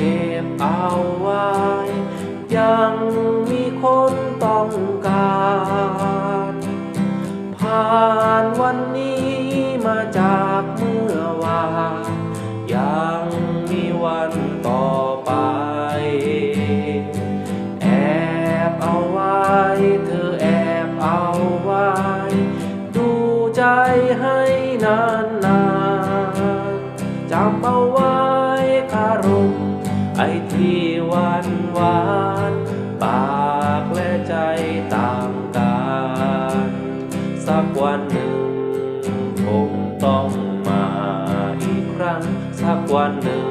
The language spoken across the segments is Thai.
เก็บเอาไว้ ยังมีคนต้องการ ผ่านวันนี้มาจาก ที่หวานหวานปากและใจต่างกันสักวันหนึ่งคงต้องมาอีกครั้ง สักวันหนึ่ง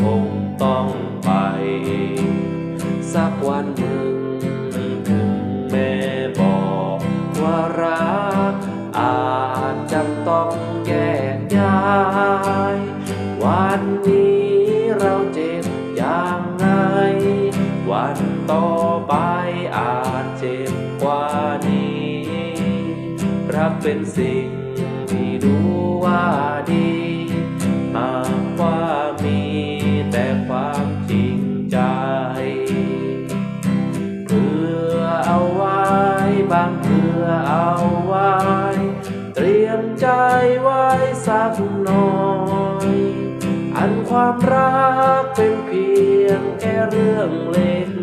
คงต้องไป สักวันหนึ่ง เป็นสิ่งที่ดูว่าดีหากว่ามีแต่ความจริงใจเพื่อเอาไว้บางเพื่อเอาไว้ เตรียมใจไว้สักหน่อยอันความรักเป็นเพียงแค่เรื่องเล็ก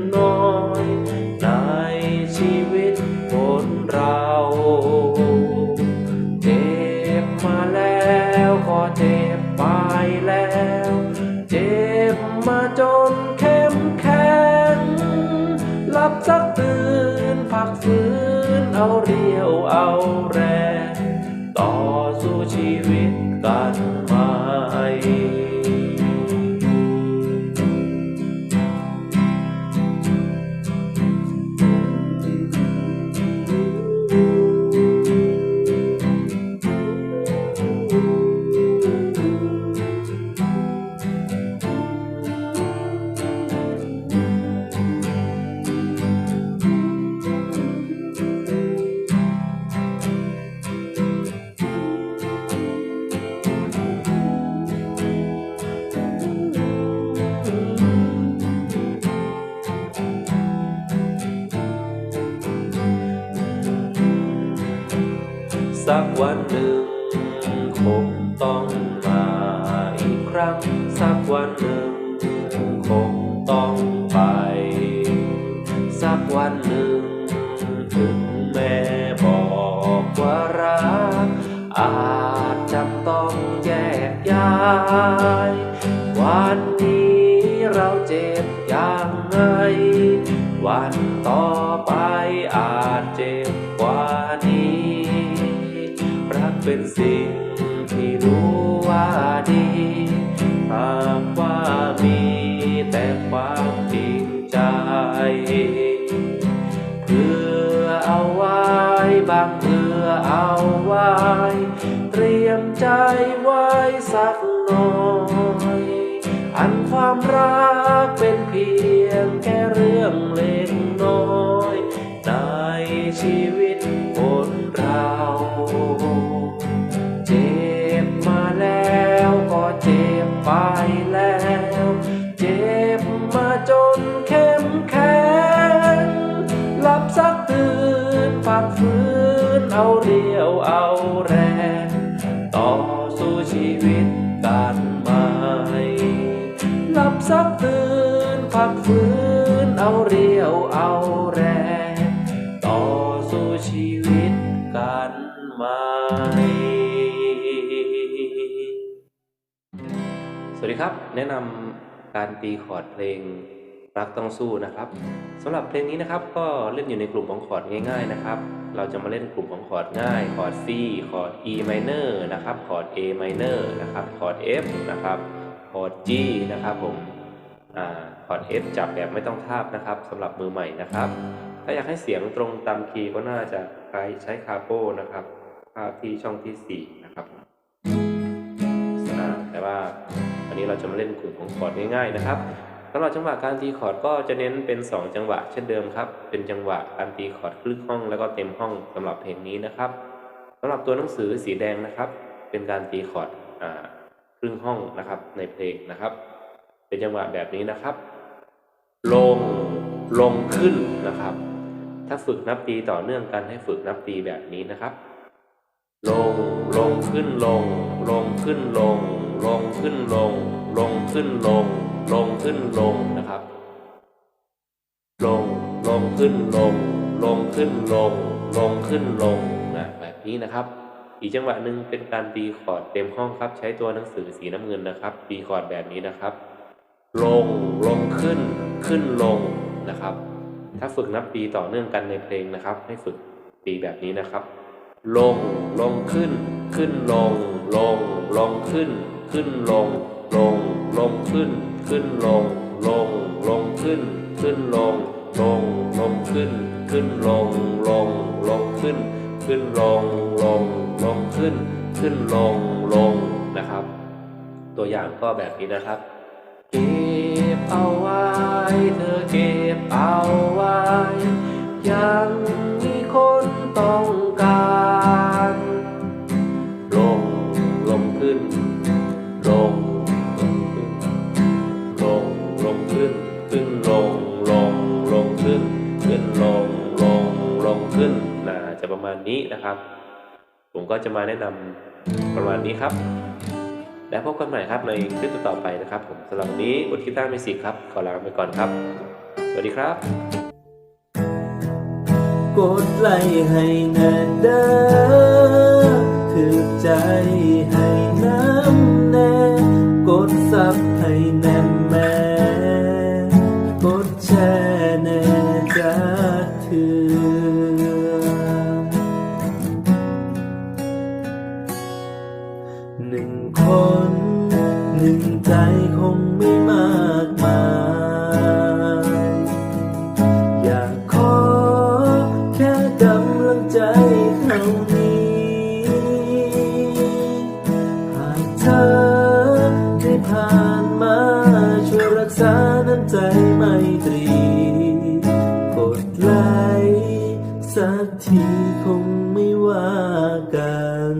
เอาเรีย สักวันหนึ่งคงต้องมาอีกครั้ง สักวันหนึ่งคงต้องไป สักวันหนึ่ง ถึงแม่บอกว่ารัก อาจจำต้องแยกย้าย วันนี้เราเจ็บอย่างไง วันต่อไปอาจเจ็บ เป็นสิ่งที่รู้ว่าดีหากว่ามีแต่ความจริงใจ เพื่อเอาไว้บางเพื่อเอาไว้ เตรียมใจไว้สักหน่อยอันความรักเป็นเพียงแค่เรื่องเล็ก เอาเรียวเอาแรง ต่อสู้ชีวิตกันใหม่หลับสักตื่นพักฟื้นเอาเรียวเอาแรง ต่อสู้ชีวิตกันใหม่สวัสดีครับ แนะนำการตีคอร์ดเพลง รักต้องสู้นะครับสำหรับเพลงนี้นะครับก็เล่นอยู่ในกลุ่มของคอร์ดง่ายๆนะครับ เราจะมาเล่นกลุ่มของคอร์ดง่าย คอร์ด C คอร์ด E minor นะครับ คอร์ด A minor นะครับ คอร์ด F นะครับ คอร์ด G นะครับผมอ่าคอร์ด F จับแบบไม่ต้องทาบนะครับสำหรับมือใหม่นะครับ ถ้าอยากให้เสียงตรงตามคีย์ก็น่าจะใช้ใช้คาโป้นะครับคาบที่ช่องที่ 4 นะครับอ่าแต่ว่าวันนี้เราจะมาเล่นกลุ่มของคอร์ดง่ายๆนะครับ สำหรับจังหวะการตีคอร์ดก็จะเน้นเป็น 2 จังหวะเช่นเดิมครับ เป็นจังหวะการตีคอร์ดครึ่งห้องแล้วก็เต็มห้องสำหรับเพลงนี้นะครับสำหรับตัวหนังสือสีแดงนะครับ เป็นการตีคอร์ดครึ่งห้องนะครับในเพลงนะครับ เป็นจังหวะแบบนี้นะครับ ลงลงขึ้นนะครับ ถ้าฝึกนับตีต่อเนื่องกันให้ฝึกนับตีแบบนี้นะครับ ลงลงขึ้นลง ลงขึ้นลง ลงขึ้นลง ลงขึ้นลง ลงขึ้นลงนะครับ ลงลงขึ้นลง ลงขึ้นลง ลงขึ้นลงนะแบบนี้นะครับ อีกจังหวะหนึ่งเป็นการตีคอร์ดเต็มห้องครับ ใช้ตัวหนังสือสีน้ำเงินนะครับตีคอร์ดแบบนี้นะครับ ลงลงขึ้นขึ้นลงนะครับ ถ้าฝึกนับปีต่อเนื่องกันในเพลงนะครับ ให้ฝึกปีแบบนี้นะครับ ลงลงขึ้น ขึ้นลง ลงลงขึ้น ขึ้นลง ลงลงขึ้น ขึ้นลง ลง ลงขึ้น ขึ้นลง ลง ลงขึ้น ขึ้นลง ลง ลงขึ้น ขึ้นลง ลง ลงขึ้น ขึ้นลง ลงนะครับ ตัวอย่างก็แบบนี้นะครับ เก็บเอาไว้ เธอเก็บเอาไว้ ยัง งลงขึ้นน่าจะประมาณนี้นะครับ ผมก็จะมาแนะนำประมาณนี้ครับ แล้วพบกันใหม่ครับในคลิปต่อไปนะครับ ผมสำหรับวันนี้บทกีตาร์มิวสิกครับขอลาไปก่อนครับ สวัสดีครับ กดไลค์ให้แน่เด้อถือใจให้ ทีคงไม่ว่ากัน